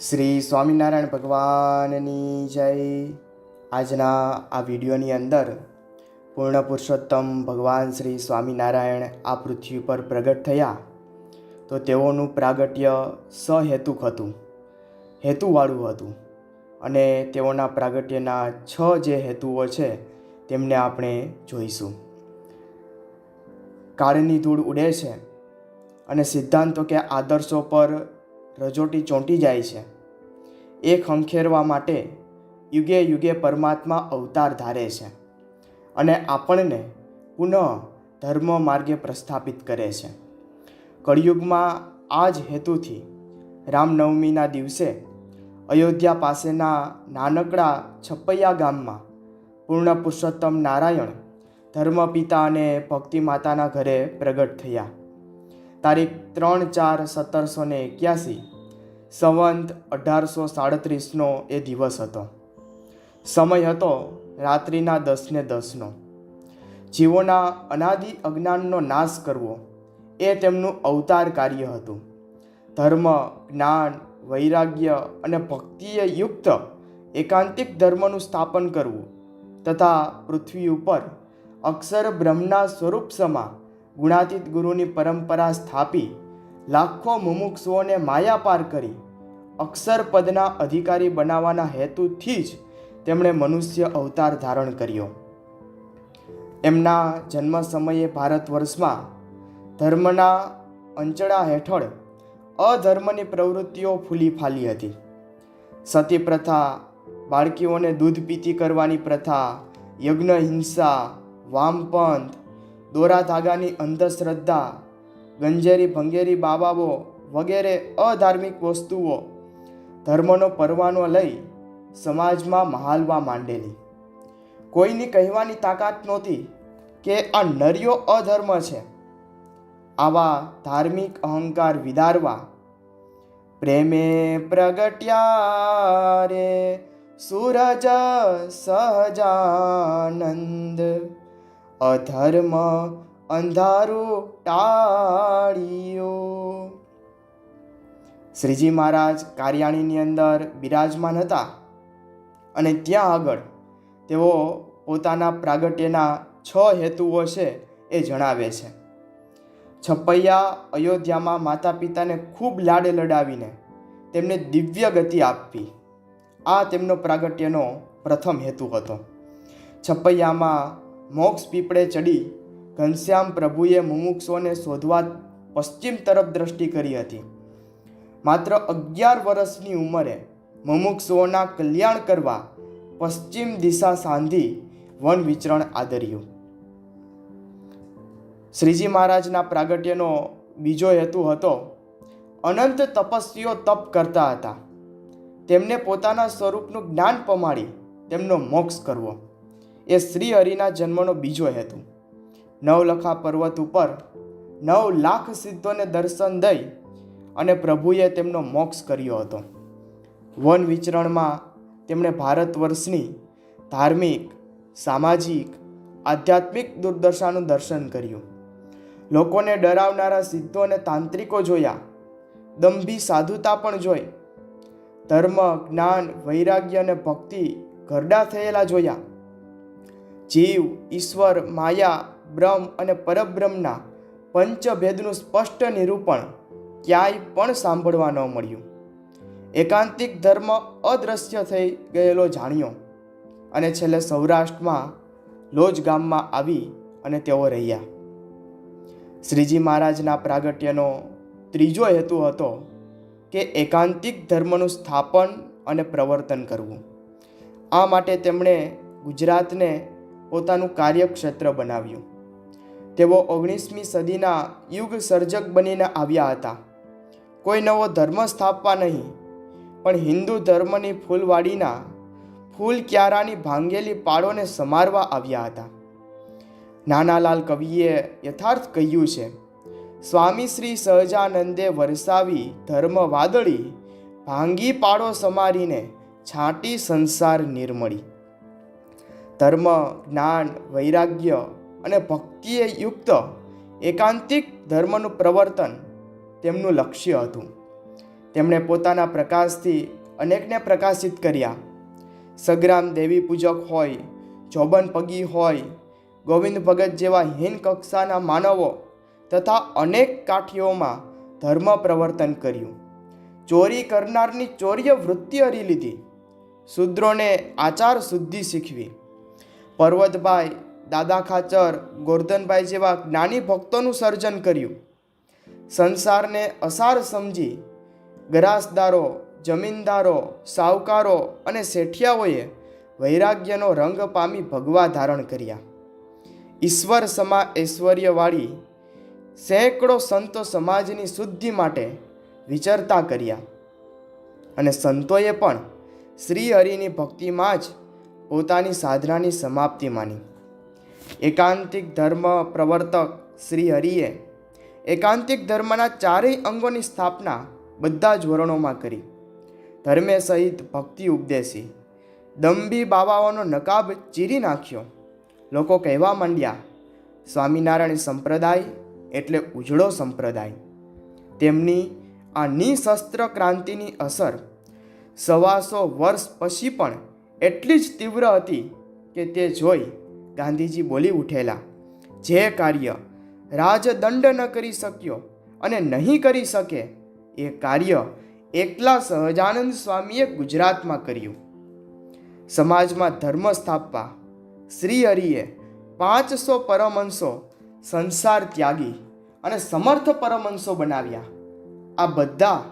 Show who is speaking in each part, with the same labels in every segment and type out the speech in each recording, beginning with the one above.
Speaker 1: શ્રી સ્વામિનારાયણ ભગવાનની જય. આજના આ વિડીયોની અંદર પૂર્ણ પુરુષોત્તમ ભગવાન શ્રી સ્વામિનારાયણ આ પૃથ્વી પર પ્રગટ થયા. તો તેઓનું પ્રાગટ્ય સહેતુક હતું, હેતુવાળું હતું. અને તેઓના પ્રાગટ્યના છ જે હેતુઓ છે તેમને આપણે જોઈશું. કાળની ધૂળ ઉડે છે અને સિદ્ધાંતો કે આદર્શો પર રજોટી ચોંટી જાય છે. એ ખંખેરવા માટે યુગે યુગે પરમાત્મા અવતાર ધારે છે અને આપણને પુનઃ ધર્મ માર્ગે પ્રસ્થાપિત કરે છે. કળિયુગમાં આ જ હેતુથી રામનવમીના દિવસે અયોધ્યા પાસેના નાનકડા છપૈયા ગામમાં પૂર્ણ પુરુષોત્તમ નારાયણ ધર્મપિતા અને ભક્તિ માતાના ઘરે પ્રગટ થયા. તારીખ ત્રણ ચાર સત્તરસો ને એક્યાસી, સંવંત અઢારસો સાડત્રીસનો એ દિવસ હતો. સમય હતો રાત્રિના દસને દસનો. જીવોના અનાદિ અજ્ઞાનનો નાશ કરવો એ તેમનું અવતાર કાર્ય હતું. ધર્મ, જ્ઞાન, વૈરાગ્ય અને ભક્તિએ યુક્ત એકાંતિક ધર્મનું સ્થાપન કરવું તથા પૃથ્વી ઉપર અક્ષર બ્રહ્મના સ્વરૂપ સમા ગુણાતીત ગુરુની પરંપરા સ્થાપી, લાખો મુમુક્ષુઓને માયા પાર કરી, અક્ષર પદના અધિકારી બનાવવાના હેતુથી જ તેમણે મનુષ્ય અવતાર ધારણ કર્યો. એમના જન્મ સમયે ભારત વર્ષમાં ધર્મના અંચળા હેઠળ અધર્મની પ્રવૃત્તિઓ ફૂલી ફાલી હતી. સતી પ્રથા, બાળકીઓને દૂધ પીતી કરવાની પ્રથા, યજ્ઞ, હિંસા, વામપંથ દોરા ધાગાની અંધશ્રદ્ધા ગંજેરી ભંગેરી બાબાઓ વગેરે અધાર્મિક વસ્તુઓ ધર્મનો પરવાનો લઈ સમાજમાં મહાલવા માંડેલી. કોઈની કહેવાની તાકાત નહોતી કે આ નર્યો અધર્મ છે. આવા ધાર્મિક અહંકાર વિદારવા, પ્રેમે પ્રગટ્યા રે, સૂરજ સહજાનંદ. અધર્મ અંધારું ટાળ્યો. શ્રીજી મહારાજ કાર્યાણીની અંદર બિરાજમાન હતા અને ત્યાં આગળ તેઓ પોતાના પ્રાગટ્યના છ હેતુઓ છે એ જણાવે છે. છપૈયા અયોધ્યામાં માતા પિતાને ખૂબ લાડે લડાવીને તેમને દિવ્ય ગતિ આપવી. આ તેમનો પ્રાગટ્યનો પ્રથમ હેતુ હતો. છપૈયામાં મોક્ષ પીપળે ચડી ઘનશ્યામ પ્રભુએ મુમુક્ષોને શોધવા પશ્ચિમ તરફ દ્રષ્ટિ કરી હતી. માત્ર અગિયાર વર્ષની ઉંમરે મુમુક્ષોના કલ્યાણ કરવા પશ્ચિમ દિશા સાંધી વન વિચરણ આદર્યું. શ્રીજી મહારાજના પ્રાગટ્યનો બીજો હેતુ હતો, અનંત તપસ્વીઓ તપ કરતા હતા. તેમને પોતાના સ્વરૂપનું જ્ઞાન પમાડી તેમનો મોક્ષ કરવો. એ શ્રી હરિના જન્મનો બીજો હેતુ. નવલખા પર્વત ઉપર નવ લાખ સિદ્ધોને દર્શન દઈ અને પ્રભુએ તેમનો મોક્ષ કર્યો હતો. વન વિચરણમાં તેમણે ભારત વર્ષની ધાર્મિક, સામાજિક, આધ્યાત્મિક દુર્દશાનું દર્શન કર્યું. લોકોને ડરાવનારા સિદ્ધો અને તાંત્રિકો જોયા. દંભી સાધુતા પણ જોઈ. ધર્મ, જ્ઞાન, વૈરાગ્ય અને ભક્તિ ઘરડા થયેલા જોયા. જીવ, ઈશ્વર, માયા, બ્રહ્મ અને પરબ્રહ્મના પંચભેદનું સ્પષ્ટ નિરૂપણ ક્યાંય પણ સાંભળવા ન મળ્યું. એકાંતિક ધર્મ અદ્રશ્ય થઈ ગયેલો જાણ્યો અને છેલ્લે સૌરાષ્ટ્રમાં લોજ ગામમાં આવી અને તેઓ રહ્યા. શ્રીજી મહારાજના પ્રાગટ્યનો ત્રીજો હેતુ હતો કે એકાંતિક ધર્મનું સ્થાપન અને પ્રવર્તન કરવું. આ માટે તેમણે ગુજરાતને પોતાનું કાર્યક્ષેત્ર બનાવ્યું. તેઓ ઓગણીસમી સદીના યુગ સર્જક બનીને આવ્યા હતા. કોઈ નવો ધર્મ સ્થાપવા નહીં, પણ હિન્દુ ધર્મની ફૂલવાડીના ફૂલ ક્યારાની ભાંગેલી પાળોને સમારવા આવ્યા હતા. નાનાલાલ કવિએ યથાર્થ કહ્યું છે, સ્વામી શ્રી સહજાનંદે વરસાવી ધર્મ વાદળી, ભાંગી પાડો સમારીને છાંટી સંસાર નિર્મળી. ધર્મ, જ્ઞાન, વૈરાગ્ય અને ભક્તિએ યુક્ત એકાંતિક ધર્મનું પ્રવર્તન તેમનું લક્ષ્ય હતું. તેમણે પોતાના પ્રકાશથી અનેકને પ્રકાશિત કર્યા. સગ્રામ દેવી પૂજક હોય, જોબન પગી હોય, ગોવિંદ ભગત જેવા હીન કક્ષાના માનવો તથા અનેક કાઠીઓમાં ધર્મ પ્રવર્તન કર્યું. ચોરી કરનારની ચોર્ય વૃત્તિ હરી લીધી. શૂદ્રોને આચાર શુદ્ધિ શીખવી. પર્વતભાઈ, દાદા ખાચર, ગોરધનભાઈ જેવા જ્ઞાની ભક્તોનું સર્જન કર્યું. સંસારને અસાર સમજી ગરાસદારો, જમીનદારો સાવકારો અને શેઠિયાઓએ વૈરાગ્યનો રંગ પામી ભગવા ધારણ કર્યા. ઈશ્વર સમા ઐશ્વર્યવાળી સેંકડો સંતો સમાજની શુદ્ધિ માટે વિચરતા કર્યા. અને સંતોએ પણ શ્રી હરિની ભક્તિમાં જ પોતાની સાધનાની સમાપ્તિ માની. એકાંતિક ધર્મ પ્રવર્તક શ્રી હરિએ એકાંતિક ધર્મના ચારેય અંગોની સ્થાપના બધા જ વર્ણોમાં કરી. ધર્મે સહિત ભક્તિ ઉપદેશી, દંભી બાબાઓનો નકાબ ચીરી નાખ્યો. લોકો કહેવા માંડ્યા, સ્વામિનારાયણ સંપ્રદાય એટલે ઉજળો સંપ્રદાય. તેમની આ નિશસ્ત્ર ક્રાંતિની અસર સવાસો વર્ષ પછી પણ એટલી જ તીવ્ર હતી કે તે જોઈ ગાંધીજી બોલી ઉઠેલા, જે કાર્ય રાજદંડ ન કરી શક્યો અને નહીં કરી શકે, એ કાર્ય એકલા સહજાનંદ સ્વામીએ ગુજરાતમાં કર્યું. સમાજમાં ધર્મ સ્થાપવા શ્રી હરિએ પાંચસો પરમહંસો સંસાર ત્યાગી અને સમર્થ પરમહંસો બનાવ્યા. આ બધા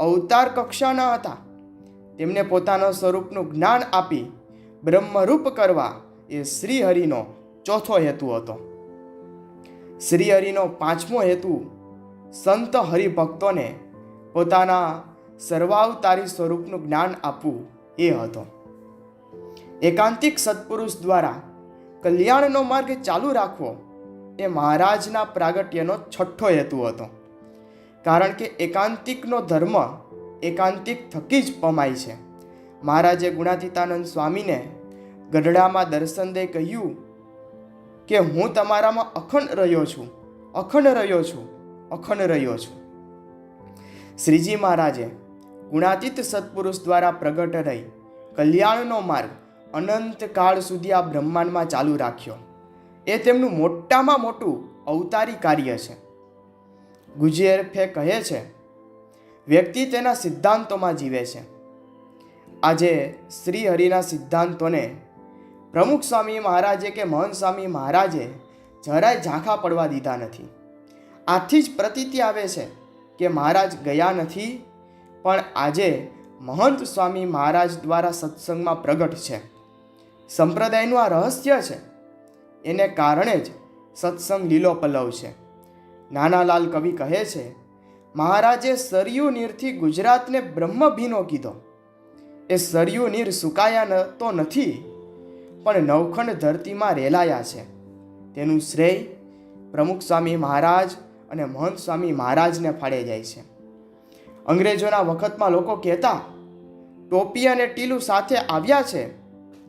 Speaker 1: અવતાર કક્ષાના હતા. તેમને પોતાના સ્વરૂપનું જ્ઞાન આપી બ્રહ્મરૂપ કરવા એ શ્રીહરિનો ચોથો હેતુ હતો. શ્રીહરિનો પાંચમો હેતુ સંત હરિભક્તોને પોતાના સર્વાવતારી સ્વરૂપનું જ્ઞાન આપવું એ હતો. એકાંતિક સત્પુરુષ દ્વારા કલ્યાણનો માર્ગ ચાલુ રાખવો એ મહારાજના પ્રાગટ્યનો છઠ્ઠો હેતુ હતો. કારણ કે એકાંતિકનો ધર્મ એકાંતિક થકી જ પમાય છે. મહારાજે ગુણાતીતાનંદ સ્વામીને ગઢડામાં દર્શન દે કહ્યું કે હું તમારામાં અખંડ રહ્યો છું, અખંડ રહ્યો છું, અખંડ રહ્યો છું. શ્રીજી મહારાજે ગુણાતીત સત્પુરુષ દ્વારા પ્રગટ રહી કલ્યાણનો માર્ગ અનંત કાળ સુધી આ બ્રહ્માંડમાં ચાલુ રાખ્યો. એ તેમનું મોટામાં મોટું અવતારી કાર્ય છે. ગુજેરફે કહે છે વ્યક્તિ તેના સિદ્ધાંતોમાં જીવે છે. આજે શ્રી હરિના સિદ્ધાંતોને પ્રમુખ સ્વામી મહારાજે કે મહંત સ્વામી મહારાજે જરાય ઝાંખા પડવા દીધા નથી. આથી જ પ્રતીતિ આવે છે કે મહારાજ ગયા નથી, પણ આજે મહંત સ્વામી મહારાજ દ્વારા સત્સંગમાં પ્રગટ છે. સંપ્રદાયનું આ રહસ્ય છે. એને કારણે જ સત્સંગ લીલો પલવ છે. નાનાલાલ કવિ કહે છે મહારાજે સરયુ નીરથી ગુજરાતને બ્રહ્મભીનો કીધો. એ સરયુ નીર સુકાયા ન તો નથી, પણ નવખંડ ધરતીમાં રેલાયા છે. તેનું શ્રેય પ્રમુખ સ્વામી મહારાજ અને મહંત સ્વામી મહારાજને ફાળે જાય છે. અંગ્રેજોના વખતમાં લોકો કહેતા, ટોપી અને ટીલું સાથે આવ્યા છે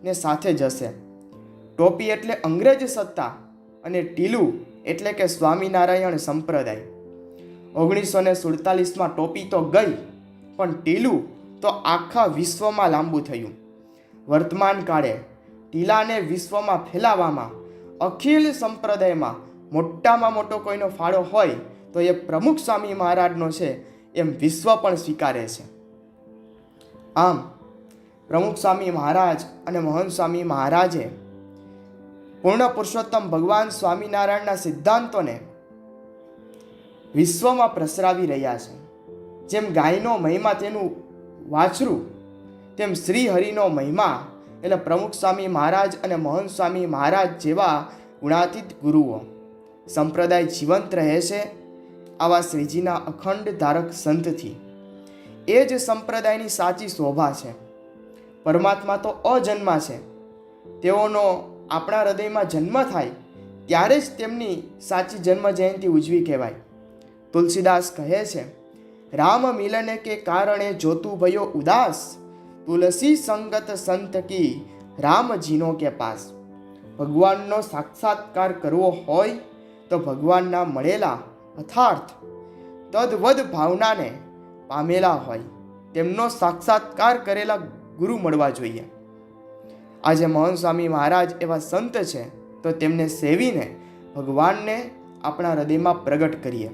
Speaker 1: ને સાથે જશે. ટોપી એટલે અંગ્રેજ સત્તા અને ટીલું એટલે કે સ્વામિનારાયણ સંપ્રદાય. ઓગણીસો ને સુડતાલીસમાં ટોપી તો ગઈ, પણ ટીલું તો આખા વિશ્વમાં લાંબુ થયું. વર્તમાન કાળે ટીલાને વિશ્વમાં ફેલાવવામાં અખિલ સંપ્રદાયમાં મોટામાં મોટો કોઈનો ફાળો હોય તો એ પ્રમુખ સ્વામી મહારાજનો છે એમ વિશ્વ પણ સ્વીકારે છે. આમ, પ્રમુખ સ્વામી મહારાજ અને મોહન સ્વામી મહારાજે પૂર્ણ પુરુષોત્તમ ભગવાન સ્વામિનારાયણના સિદ્ધાંતોને વિશ્વમાં પ્રસરાવી રહ્યા છે. જેમ ગાયનો મહિમા તેનું વાછરું, તેમ શ્રી હરિનો મહિમા એટલે પ્રમુખ સ્વામી મહારાજ અને મહંત સ્વામી મહારાજ જેવા ગુણાતીત ગુરુઓ. સંપ્રદાય જીવંત રહે છે આવા શ્રીજીના અખંડ ધારક સંતથી. એ જ સંપ્રદાયની સાચી શોભા છે. પરમાત્મા તો અજન્મા છે. તેઓનો આપણા હૃદયમાં જન્મ થાય ત્યારે જ તેમની સાચી જન્મ જયંતિ ઉજવી કહેવાય. તુલસીદાસ કહે છે, રામ મિલન કે કારણે જોતું ભયો ઉદાસ? તુલસી સંગત સંત કી રામજીનો કે પાસ? ભગવાનનો સાક્ષાત્કાર કરવો હોય તો ભગવાનના મળેલા અથાર્થ, તદવદ ભાવનાને પામેલા હોય. તેમનો સાક્ષાત્કાર કરેલા ગુરુ મળવા જોઈએ. આજે મોહન સ્વામી મહારાજ એવા સંત છે, તો તેમને સેવીને ભગવાનને આપણા હૃદયમાં પ્રગટ કરીએ.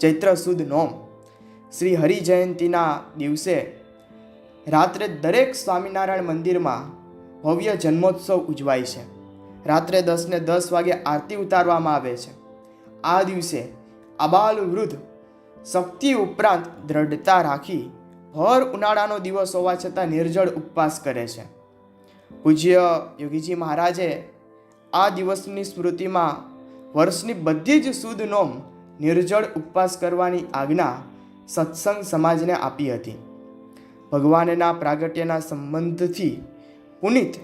Speaker 1: ચૈત્ર સુદ નોમ. શ્રી હરિ જયંતીના દિવસે રાત્રે દરેક સ્વામિનારાયણ મંદિરમાં ભવ્ય જન્મોત્સવ ઉજવાય છે. રાત્રે દસને દસ વાગે આરતી ઉતારવામાં આવે છે. આ દિવસે આબાલ વૃદ્ધ શક્તિ ઉપરાંત દ્રઢતા રાખી ભર ઉનાળાનો દિવસ હોવા છતાં નિર્જળ ઉપવાસ કરે છે. પૂજ્ય યોગીજી મહારાજે આ દિવસની સ્મૃતિમાં વર્ષની બધી જ સુદ નોમ નિર્જળ ઉપવાસ કરવાની આજ્ઞા સત્સંગ સમાજને આપી હતી. ભગવાનના પ્રાગટ્યના સંબંધથી પુનિત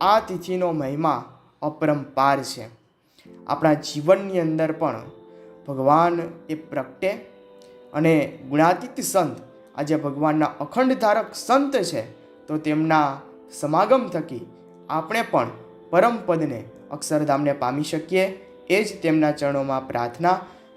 Speaker 1: આ તિથિનો મહિમા અપરંપાર છે. આપણા જીવનની અંદર પણ ભગવાન એ પ્રગટે અને ગુણાતીત સંત આજે ભગવાનના અખંડ ધારક સંત છે તો તેમના સમાગમ થકી આપણે પણ પરમ પદને અક્ષરધામને પામી શકીએ. એ જ તેમના ચરણોમાં પ્રાર્થના